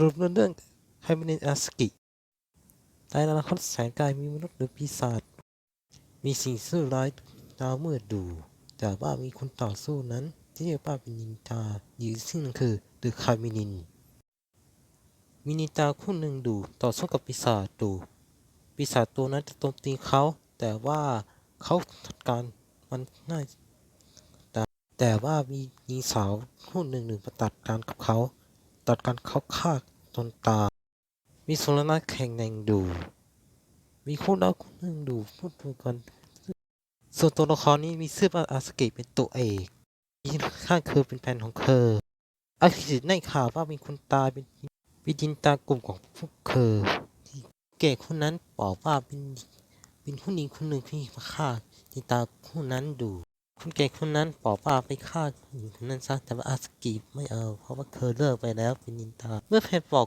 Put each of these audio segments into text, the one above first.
รุปเรื่องไฮเมเนอาสกิในอนาคตแสนไกลมีมนุษย์หรือปีศาจมีสิ่งสู้ร้ายดาวมืดดู แต่ว่ามีคนต่อสู้นั้น ที่เรียกว่าเป็นนินจาอยู่ซึ่งนั่นคือเดอะคามินินมีนินจาคู่หนึ่งดูต่อสู้กับปีศาจดูปีศาจตัวนั้นจะโจมตีเขา แต่ว่าเขาจัดการมันง่ายแต่แต่ว่ามีหญิงสาวคู่หนึ่งหนึ่งมาตัดการกับเขา ตัดการเขาฆ่าจนตายมีสุรนาแข่งแข่งดู มีคู่รักคู่หนึ่งดูพูดคุยกัน ส่วนตัวละครนี้มีชื่อว่าอาสกิเป็นตัวเอกมีข้างคือเป็นแฟนของเธออากิได้ข่าวว่ามีคนตายเป็นวิจินตากลุ่มของพวกเธอที่เก๋คนนั้นบอกว่าเป็นเป็นผู้หญิงคนหนึ่งที่มาฆ่าจินตาคู่นั้นดู เก๋คนนั้นบอกว่าไปฆ่าหญิงคนนั้นซะแต่ว่าอาสกิไม่เอา เพราะว่าเธอเลิกไปแล้วเป็นนินตา เมื่อแพนบอก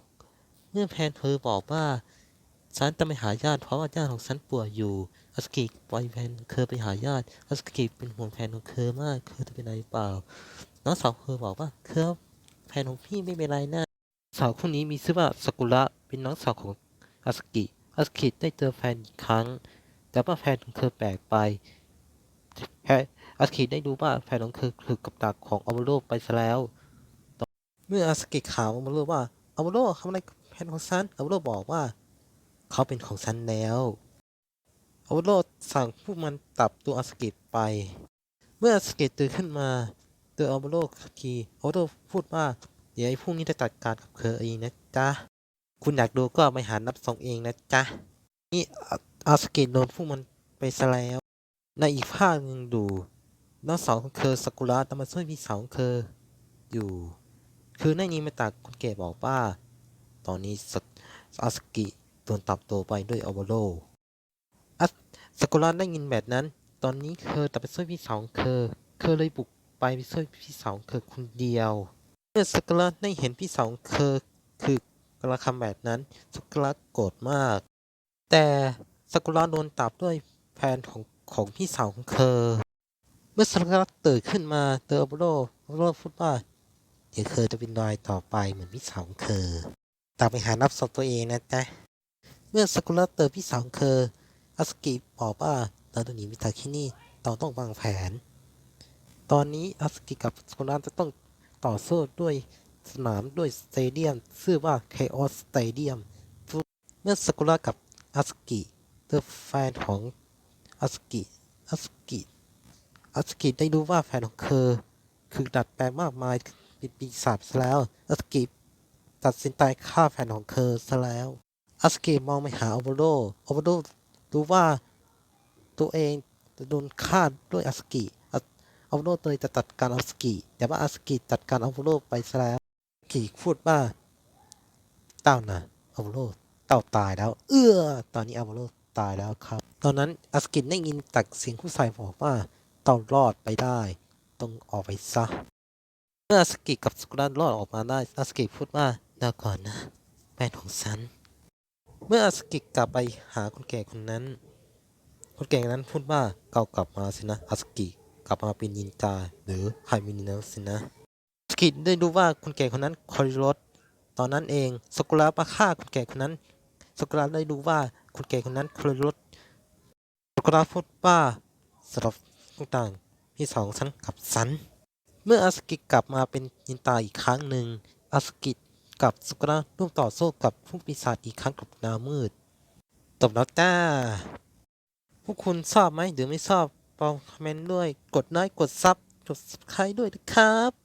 เมื่อแพนเธอบอกว่าฉันจะไปหาญาติเพราะว่าญาติของฉันป่วยอยู่อาสกิปล่อยแพนเธอไปหาญาติอาสกิเป็นห่วงแพนของเธอมากเธอจะเป็นอะไรเปล่าน้องสาวเธอบอกว่าเธอแพนของพี่ไม่เป็นไรนะสาวคนนี้มีชื่อว่าสกุระเป็นน้องสาวของอาสกิอาสกิได้เจอแฟนอีกครั้ง แต่ว่าแฟนของเธอแปลกไปแพ อาสกิได้รู้ว่าแฟนของเธอคือกับดักของอวโรไปซะแล้ว เมื่ออาสกิข่าวอวโรว่าอวโรทำอะไรกับแฟนของฉันอวโรบอกว่า เขาเป็นของฉันแล้วอวโรสั่งพวกมันตับตัวอาสกิไป เมื่ออาสกิตื่นขึ้นมาเจออวโรคีอวโรพูดว่าเดี๋ยวไอ้พวกนี้จะจัดการกับเธอเองนะจ๊ะ คุณอยากดูก็ไปหานับส่งเองนะจ๊ะ นี่อาอาสกิโดนพวกมันไปซะแล้ว ในอีกภาคหนึ่งดู น้องสาวของเธอสกุระตามาช่วยพี่สาวของเธออยู่ คือในนี้มาตากคุณเก๋บอกว่า ตอนนี้สอาสกิโดนตับโตไปด้วยอวโรอัสกุระได้ยินแบบนั้น ตอนนี้เธอแต่ไปช่วยพี่สาวของเธอเธอเลยบุกไปไปช่วยพี่สาวของเธอคนเดียว เมื่อสกุระได้เห็นพี่สาวของเธอคือกระทำแบบนั้นสกุระโกรธมาก แต่สกุระโดนตับด้วยแฟนของของพี่สาวของเธอ เมื่อสกุระตื่นขึ้นมาเจออวโรอวโรพูดว่าเดี๋ยวเธอจะเป็นรอยต่อไปเหมือนพี่สาวของเธอตามไปหานับศพตัวเองนะจ๊ะเมื่อสกุระเจอพี่สาวของเธออาสกิบอกว่าเราต้องหนีไปจากที่นี่เราต้องวางแผน ตอนนี้อาสกิกับสกุระจะต้องต่อสู้ด้วยสนามด้วยสเตเดียมชื่อว่า Chaos Stadium เมื่อสกุระกับอาสกิเจอแฟนของอาสกิอาสกิ อาสกิได้รู้ว่าแฟนของเธอคือดัดแปลงมากมายป็นปีศาจแล้วอาสกิตัดสินใจฆ่าแฟนของเธอซะแล้วอาสกิมองไปหาโอเวโรโอเวโรรู้ว่าตัวเองจะโดนฆ่าด้วยอาสกิอโอเวโรเลยจะตัดการอาสกิ แต่ว่าอาสกิจัดการอเวโรไปซะแล้วกิพูดว่าเต้านะอเวโรเต้าตายแล้ว เอื้อ ตอนนี้อเวโรตายแล้วครับ ตอนนั้นอาสกิได้ยินจากเสียงผู้ชายบอกว่า เต้ารอดไปได้ ต้องออกไปซะ เมื่ออาสกิกับสกุระรอดออกมาได้อาสกิพูดว่าเดี๋ยวก่อนนะแฟนของฉัน เมื่ออาสกิกลับไปหาคนแก่คนนั้น คนแก่นั้นพูดว่าเกากลับมาสินะอาสกิกลับมาเป็นนินจาหรือไฮมินิแล้วสินะอาสกิได้รู้ว่าคนแก่คนนั้นคอริรสตอนนั้นเองสกุระมาฆ่าคนแก่คนนั้นสกุระได้รู้ว่าคนแก่คนนั้นคอริรสสกุระพูดว่าสำหรับ ต่างๆพี่สองชั้นกับฉัน เมื่ออาสกิกลับมาเป็นยินตาอีกครั้งหนึ่งอาสกิกับสุกระร่วมต่อสู้กับผู้ปีศาจอีกครั้งกับนามืดจบแล้วจ้า พวกคุณชอบไหมหรือไม่ชอบลองคอมเมนต์ด้วย กดไลค์กดซับกดสไครต์ด้วยนะครับ